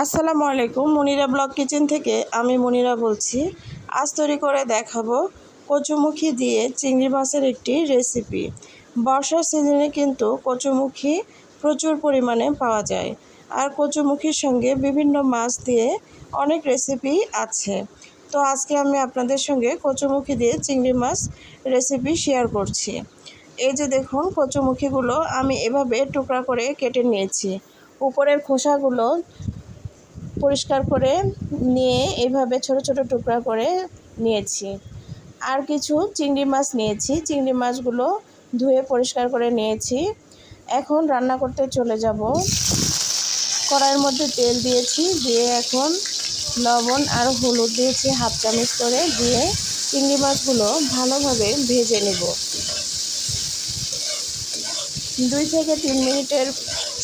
আসসালামু আলাইকুম, Monira blog kitchen থেকে আমি মনিরা বলছি। আজ তৈরি করে দেখাবো কচুমুখী দিয়ে চিংড়ি মাছের একটি রেসিপি। বর্ষার সিজনে কিন্তু কচুমুখী প্রচুর পরিমাণে পাওয়া যায়। আর কচুমুখির সঙ্গে বিভিন্ন মাছ দিয়ে অনেক রেসিপি আছে। তো আজকে আমি আপনাদের সঙ্গে কচুমুখী দিয়ে চিংড়ি মাছ রেসিপি শেয়ার করছি। এই যে দেখুন, কচুমুখিগুলো আমি এভাবে টুকরা করে কেটে নিয়েছি। উপরের খোসাগুলো পরিষ্কার করে নিয়ে এভাবে ছোট ছোট টুকরা করে নিয়েছি। আর কিছু চিংড়ি মাছ নিয়েছি। চিংড়ি মাছগুলো ধুয়ে পরিষ্কার করে নিয়েছি। এখন রান্না করতে চলে যাব। কড়াইয়ের মধ্যে তেল দিয়েছি। দিয়ে এখন লবণ আর হলুদ দিয়েছি হাফ চামচ করে। দিয়ে চিংড়ি মাছগুলো ভালোভাবে ভেজে নেব। দুই থেকে তিন মিনিটের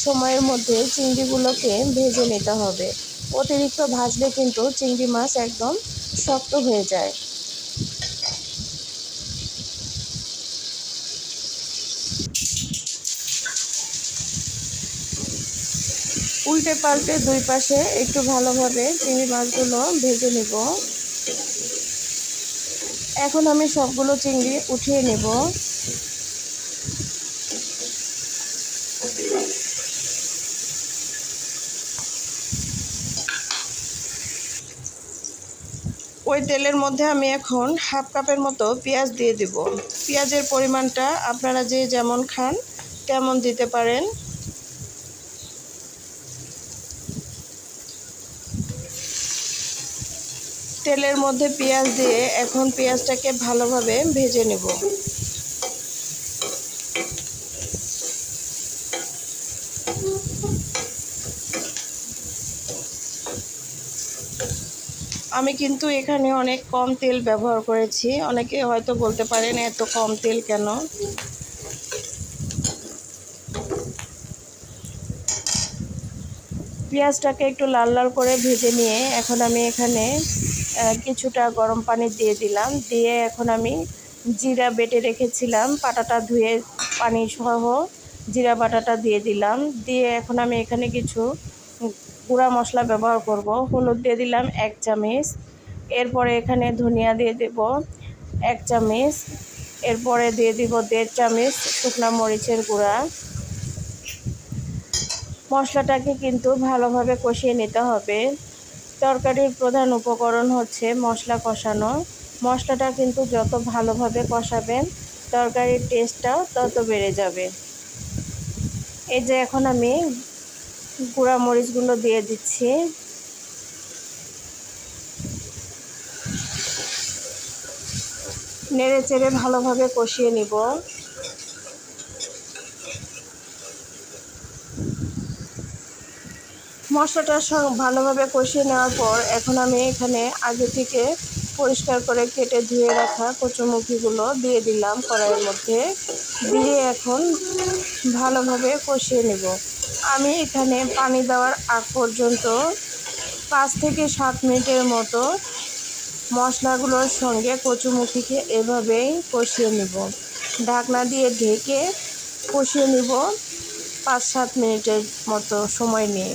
সময়ের মধ্যে চিংড়িগুলোকে ভেজে নিতে হবে। অতিরিক্ত ভাজলে কিন্তু চিংড়ি মাছ একদম শক্ত হয়ে যায়। উল্টে পাল্টে দুই পাশে একটু ভালোভাবে চিংড়ি মাছগুলো ভেজে নেব। এখন আমি সবগুলো চিংড়ি উঠিয়ে নেব। ওই তেলের মধ্যে আমি এখন হাফ কাপের মতো পেঁয়াজ দিয়ে দেব। পেঁয়াজের পরিমাণটা আপনারা যে যেমন খান তেমন দিতে পারেন। তেলের মধ্যে পেঁয়াজ দিয়ে এখন পেঁয়াজটাকে ভালোভাবে ভেজে নেব। আমি কিন্তু এখানে অনেক কম তেল ব্যবহার করেছি। অনেকে হয়তো বলতে পারেন এত কম তেল কেন? পেঁয়াজটাকে একটু লাল লাল করে ভেজে নিয়ে এখন আমি এখানে কিছুটা গরম পানি দিয়ে দিলাম। দিয়ে এখন আমি জিরা বেটে রেখেছিলাম পাটাটা ধুয়ে পানি সহ জিরা বাটাটা দিয়ে দিলাম। দিয়ে এখন আমি এখানে কিছু গুঁড়া মশলা ব্যবহার করব। হলুদ দিয়ে দিলাম এক চামচ। এরপরে এখানে ধনিয়া দিয়ে দেব এক চামচ। এরপরে দিয়ে দিব দেড় চামচ শুকনা মরিচের গুঁড়া। মশলাটাকে কিন্তু ভালোভাবে কষিয়ে নিতে হবে। তরকারির প্রধান উপকরণ হচ্ছে মশলা কষানো। মশলাটা কিন্তু যত ভালোভাবে কষাবেন, তরকারির টেস্টটাও তত বেড়ে যাবে। এই যে এখন আমি গুঁড়া মরিচগুলো দিয়ে দিচ্ছি। নেড়ে চেড়ে ভালোভাবে কষিয়ে নিব। মশলাটা ভালোভাবে কষিয়ে নেওয়ার পর এখন আমি এখানে আগে থেকে পরিষ্কার করে কেটে ধুয়ে রাখা কচুমুখিগুলো দিয়ে দিলাম কড়াইয়ের মধ্যে। দিয়ে এখন ভালোভাবে কষিয়ে নেব। আমি এখানে পানি দেওয়ার আগ পর্যন্ত পাঁচ থেকে সাত মিনিটের মতো মশলাগুলোর সঙ্গে কচুমুখিকে এভাবেই কষিয়ে নেব। ঢাকনা দিয়ে ঢেকে কষিয়ে নেব পাঁচ সাত মিনিটের মতো সময় নিয়ে।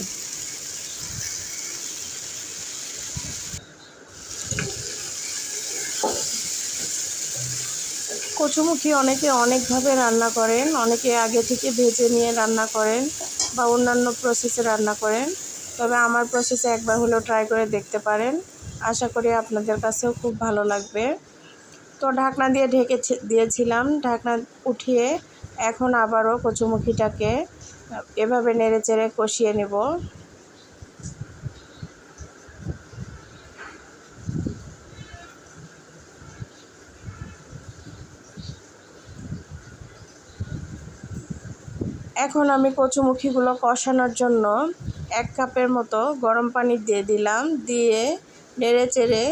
কচুমুখী অনেকে অনেকভাবে রান্না করেন, অনেকে আগে থেকে ভেজে নিয়ে রান্না করেন বা অন্যান্য প্রসেসে রান্না করেন। তবে আমার প্রসেসে একবার হলেও ট্রাই করে দেখতে পারেন। আশা করি আপনাদের কাছেও খুব ভালো লাগবে। তো ঢাকনা দিয়ে ঢেকে দিয়েছিলাম। ঢাকনা উঠিয়ে এখন আবারও কচুমুখিটাকে এভাবে নেড়ে চেড়ে কষিয়ে নেব। এখন আমি কচুমুখিগুলো কষানোর জন্য এক কাপের মতো গরম পানি দিয়ে দিলাম। দিয়ে নেড়ে চেড়ে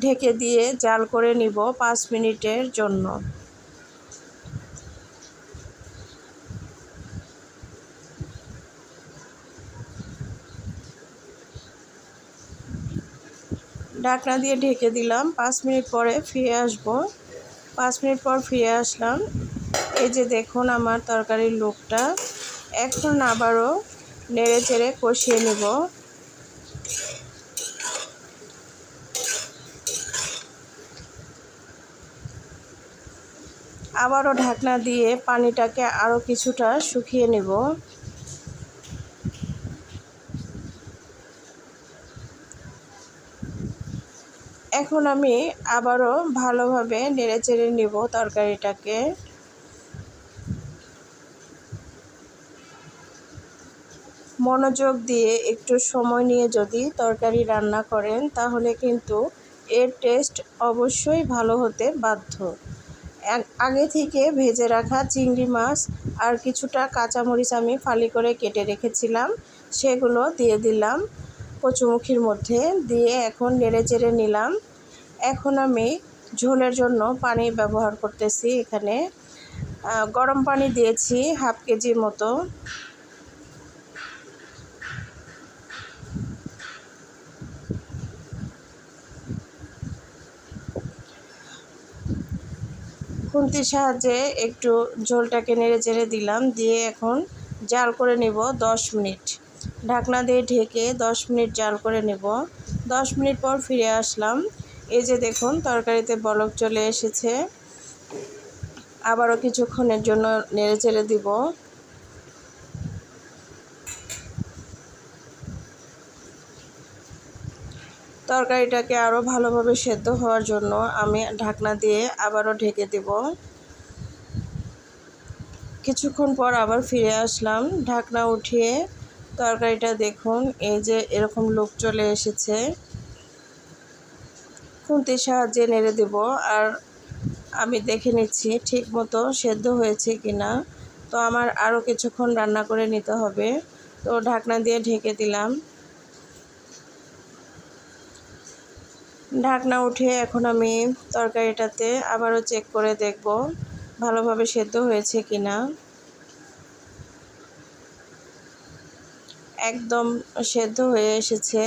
ঢেকে দিয়ে জাল করে নিব পাঁচ মিনিটের জন্য। ঢাকনা দিয়ে ঢেকে দিলাম। পাঁচ মিনিট পরে ফিরে আসব। পাঁচ মিনিট পর ফিরে আসলাম। এই যে দেখুন আমার তরকারির লোকটা। এখন আবারও নেড়ে চেড়ে কষিয়ে নেব। আবারও ঢাকনা দিয়ে পানিটাকে আরও কিছুটা শুকিয়ে নেব। এখন আমি আবারও ভালোভাবে নেড়ে চেড়ে নেব তরকারিটাকে। মনোযোগ দিয়ে একটু সময় নিয়ে যদি তরকারি রান্না করেন, তাহলে কিন্তু এর টেস্ট অবশ্যই ভালো হতে বাধ্য। আগে থেকে ভেজে রাখা চিংড়ি মাছ আর কিছুটা কাঁচামরিচ আমি ফালি করে কেটে রেখেছিলাম, সেগুলো দিয়ে দিলাম কচুমুখির মধ্যে, দিয়ে এখন নেড়ে চেড়ে নিলাম। এখন আমি ঝোলের জন্য পানি ব্যবহার করতেছি এখানে। গরম পানি দিয়েছি হাফ কেজির মতো। খুন্তির সাহায্যে একটু ঝোলটাকে নেড়ে চেড়ে দিলাম, দিয়ে এখন জাল করে নেব দশ মিনিট। ঢাকনা দিয়ে ঢেকে দশ মিনিট জাল করে নেব। দশ মিনিট পর ফিরে আসলাম। এই যে দেখুন, তরকারিতে বলক চলে এসেছে। আবারও কিছুক্ষণের জন্য নেড়ে চেড়ে দিব। তরকারিটাকে আরও ভালোভাবে সেদ্ধ হওয়ার জন্য আমি ঢাকনা দিয়ে আবারও ঢেকে দেব। কিছুক্ষণ পর আবার ফিরে আসলাম। ঢাকনা উঠিয়ে তরকারিটা দেখুন, এই যে এরকম লোক চলে এসেছে। খুন্তির সাহায্যে নেড়ে দেব আর আমি দেখে নিচ্ছি ঠিক মতো সেদ্ধ হয়েছে কি না তো আমার আরও কিছুক্ষণ রান্না করে নিতে হবে। তো ঢাকনা দিয়ে ঢেকে দিলাম। ঢাকনা উঠে এখন আমি তরকারিটাতে আবারও চেক করে দেখব ভালোভাবে সেদ্ধ হয়েছে কি না একদম সেদ্ধ হয়ে এসেছে।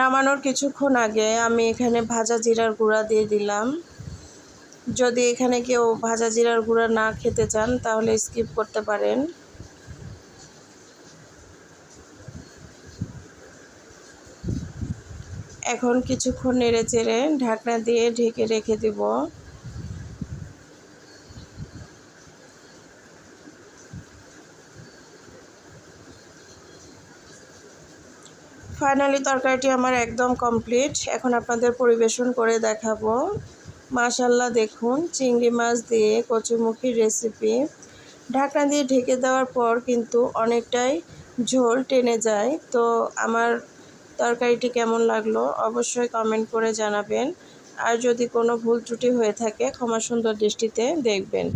নামানোর কিছুক্ষণ আগে আমি এখানে ভাজা জিরার গুঁড়া দিয়ে দিলাম। যদি এখানে কেউ ভাজা জিরার গুঁড়া না খেতে চান, তাহলে স্কিপ করতে পারেন। এখন কিছুক্ষণ নেড়ে চেড়ে ঢাকনা দিয়ে ঢেকে রেখে দেব। ফাইনালি তরকারিটি আমার একদম কমপ্লিট এখন আপনাদের পরিবেশন করে দেখাবো। মাশাল্লাহ দেখুন, চিংড়ি মাছ দিয়ে কচুমুখির রেসিপি ঢাকনা দিয়ে ঢেকে দেওয়ার পর কিন্তু অনেকটাই ঝোল টেনে যায়। তো আমার তরকারিটি কেমন লাগল অবশ্যই কমেন্ট করে জানাবেন। আর যদি কোনো ভুল ত্রুটি হয়ে থাকে, ক্ষমা সুন্দর দৃষ্টিতে দেখবেন।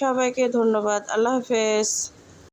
সবাইকে ধন্যবাদ, আল্লাহ হাফেজ।